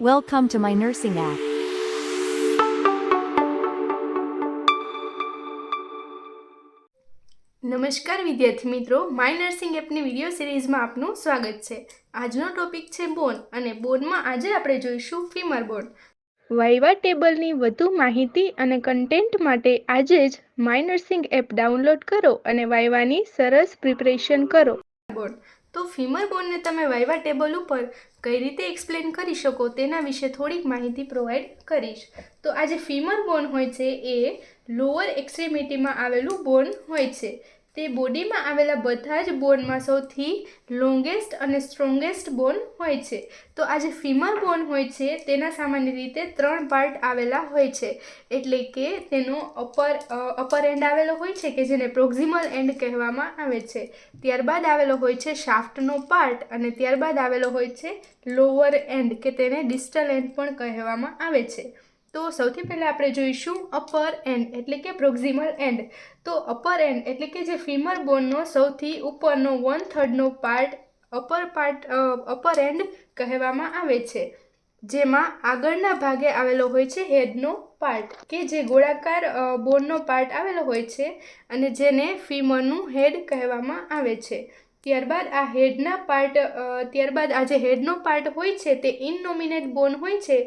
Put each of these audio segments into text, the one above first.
Welcome to my nursing app. નમસ્કાર વિદ્યાર્થી મિત્રો માય નર્સિંગ એપની વીડિયો સિરીઝમાં આપનું સ્વાગત છે. આજનો ટોપિક છે બોન અને બોનમાં આજે આપણે જોઈશું ફીમર બોન વાઇવા ટેબલની વધુ માહિતી અને કન્ટેન્ટ માટે આજે જ માય નર્સિંગ એપ ડાઉનલોડ કરો અને વાઇવાની સરસ પ્રિપરેશન કરો. બોન તો ફીમર બોનને તમે વાઇવા ટેબલ ઉપર કઈ રીતે એક્સપ્લેન કરી શકો તેના વિશે થોડીક માહિતી પ્રોવાઈડ કરીશ. તો આ જે ફીમર બોન હોય છે એ લોઅર એક્સ્ટ્રીમિટીમાં આવેલું બોન હોય છે. તે બોડીમાં આવેલા બધા જ બોનમાં સૌથી લોંગેસ્ટ અને સ્ટ્રોંગેસ્ટ બોન હોય છે. તો આ જે ફીમર બોન હોય છે, તેના સામાન્ય રીતે ત્રણ પાર્ટ આવેલા હોય છે. એટલે કે તેનો અપર અપર એન્ડ આવેલો હોય છે કે જેને પ્રોક્ઝિમલ એન્ડ કહેવામાં આવે છે. ત્યારબાદ આવેલો હોય છે શાફ્ટનો પાર્ટ અને ત્યારબાદ આવેલો હોય છે લોઅર એન્ડ કે તેને ડિસ્ટલ એન્ડ પણ કહેવામાં આવે છે. તો સૌથી પહેલાં આપણે જોઈશું અપર એન્ડ એટલે કે પ્રોક્ઝિમલ એન્ડ તો અપર એન્ડ એટલે કે જે ફીમર બોનનો સૌથી ઉપરનો one થર્ડનો part upper part upper end કહેવામાં આવે છે. જેમાં આગળના ભાગે આવેલો હોય છે હેડનો પાર્ટ કે જે ગોળાકાર બોનનો પાર્ટ આવેલો હોય છે અને જેને ફીમરનું હેડ કહેવામાં આવે છે. ત્યારબાદ આ હેડના પાર્ટ ત્યારબાદ આ જે હેડનો પાર્ટ હોય છે તે ઇનનોમિનેટ બોન હોય છે,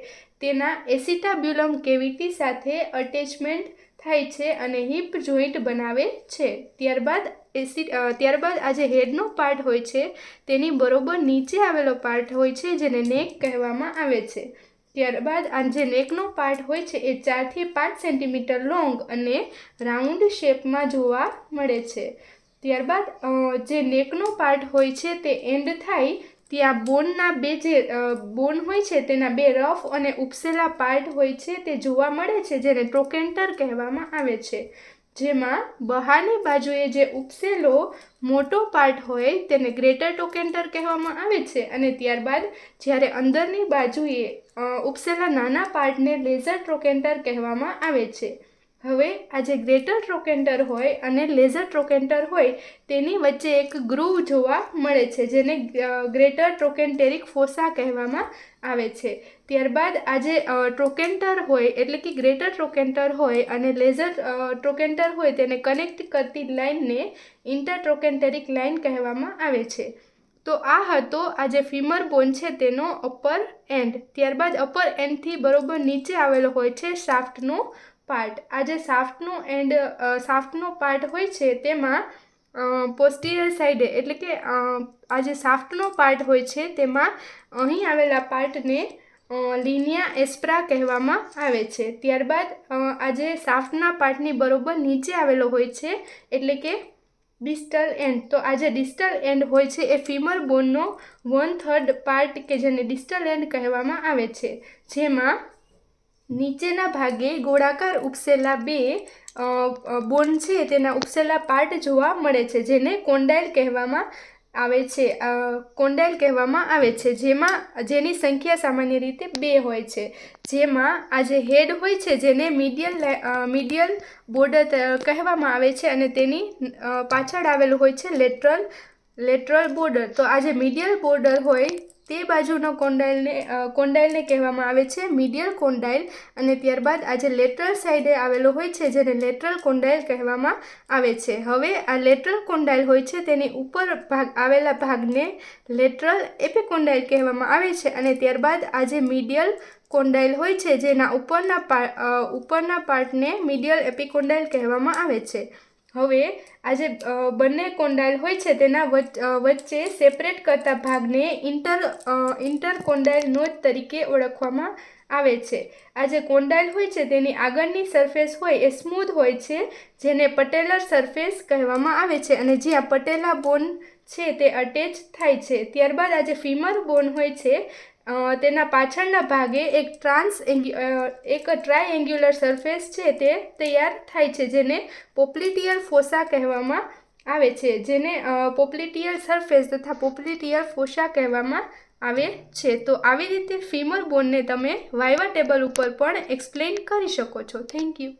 તેના એસિટાબ્યુલમ કેવિટી સાથે અટેચમેન્ટ થાય છે અને હિપ જોઈન્ટ બનાવે છે. ત્યારબાદ એસી ત્યારબાદ આ જે હેડનો પાર્ટ હોય છે તેની બરોબર નીચે આવેલો પાર્ટ હોય છે જેને નેક કહેવામાં આવે છે. ત્યારબાદ આ જે નેકનો પાર્ટ હોય છે એ ચારથી પાંચ સેન્ટીમીટર લોંગ અને રાઉન્ડ શેપમાં જોવા મળે છે. ત્યારબાદ જે નેકનો પાર્ટ હોય છે તે એન્ડ થાય, ત્યાં બોનના બે જે બોન હોય છે તેના બે રફ અને ઉપસેલા પાર્ટ હોય છે તે જોવા મળે છે, જેને ટ્રોકેન્ટર કહેવામાં આવે છે. જેમાં બહારની બાજુએ જે ઉપસેલો મોટો પાર્ટ હોય તેને ગ્રેટર ટોકેન્ટર કહેવામાં આવે છે અને ત્યારબાદ જ્યારે અંદરની બાજુએ ઉપસેલા નાના પાર્ટને લેઝર ટ્રોકેન્ટર કહેવામાં આવે છે. હવે આ જે ગ્રેટર ટ્રોકેન્ટર હોય અને લેઝર ટ્રોકેન્ટર હોય, તેની વચ્ચે એક ગ્રુવ જોવા મળે છે, જેને ગ્રેટર ટ્રોકેન્ટેરિક ફોસા કહેવામાં આવે છે. ત્યારબાદ આ જે ટ્રોકેન્ટર હોય, એટલે કે ગ્રેટર ટ્રોકેન્ટર હોય અને લેઝર ટ્રોકેન્ટર હોય, તેને કનેક્ટ કરતી લાઇનને ઇન્ટર ટ્રોકેન્ટેરિક લાઇન કહેવામાં આવે છે. તો આ હતો આ જે ફીમર બોન છે, તેનો અપર એન્ડ. ત્યારબાદ અપર એન્ડથી બરોબર નીચે આવેલો હોય છે, શાફ્ટનો પાર્ટ આ જે સાફ્ટનું એન્ડ સાફ્ટનો પાર્ટ હોય છે તેમાં પોસ્ટિરિયર સાઈડે એટલે કે આ જે સાફ્ટનો પાર્ટ હોય છે તેમાં અહીં આવેલા પાર્ટને લિનિયા એસ્પ્રા કહેવામાં આવે છે. ત્યારબાદ આ જે સાફ્ટના પાર્ટની બરોબર નીચે આવેલો હોય છે, એટલે કે ડિસ્ટલ એન્ડ તો આ જે ડિસ્ટલ એન્ડ હોય છે એ ફીમર બોનનો વન થર્ડ પાર્ટ કે જેને ડિસ્ટલ એન્ડ કહેવામાં આવે છે. જેમાં નીચેના ભાગે ગોળાકાર ઉપસેલા બે બોન છે, તેના ઉપસેલા પાર્ટ જોવા મળે છે, જેને કોન્ડાઇલ કહેવામાં આવે છે કોન્ડાઇલ કહેવામાં આવે છે, જેમાં, જેની સંખ્યા સામાન્ય રીતે બે હોય છે, જેમાં આ જે હેડ હોય છે, જેને મીડિયલ મીડિયલ બોર્ડર કહેવામાં આવે છે, અને તેની પાછળ આવેલું હોય છે, લેટરલ લેટરલ બોર્ડર. તો આ જે મીડિયલ બોર્ડર હોય તે બાજુનો કોન્ડાઇલને કોન્ડાઇલને કહેવામાં આવે છે, મીડિયલ કોન્ડાઇલ અને ત્યારબાદ આ જે લેટરલ સાઇડે આવેલો હોય છે, જેને લેટરલ કોન્ડાઇલ કહેવામાં આવે છે. હવે આ લેટરલ કોન્ડાઇલ હોય છે, તેની ઉપર ભાગ, આવેલા ભાગને લેટરલ એપિકોન્ડાઇલ કહેવામાં આવે છે. અને ત્યારબાદ આ જે મીડિયલ કોન્ડાઇલ હોય છે, જેના ઉપરના ઉપરના પાર્ટને મીડિયલ એપિકોન્ડાઇલ કહેવામાં આવે છે. હવે આ જે બંને કોન્ડાઇલ હોય છે તેના વચ- વચ્ચે સેપરેટ કરતા ભાગને ઇન્ટર ઇન્ટર કોન્ડાઇલ નોચ તરીકે ઓળખવામાં આવે છે. આ જે કોન્ડાઇલ હોય છે તેની આગળની સરફેસ હોય એ સ્મૂથ હોય છે, જેને પટેલર સરફેસ કહેવામાં આવે છે અને જ્યાં પટેલા બોન છે તે અટેચ થાય છે. ત્યારબાદ આ જે ફીમર બોન હોય છે તેના પાછળના ભાગે એક ટ્રાન્સ એક ટ્રાયએંગ્યુલર સરફેસ છે તે તૈયાર થાય છે, જેને પોપ્લિટિયલ ફોસા કહેવામાં આવે છે, જેને પોપ્લિટિયલ સરફેસ તથા પોપ્લિટિયલ ફોસા કહેવામાં આવે છે. તો આવી રીતે ફીમર બોનને તમે વાઇવા ટેબલ ઉપર પણ એક્સપ્લેન કરી શકો છો. Thank you.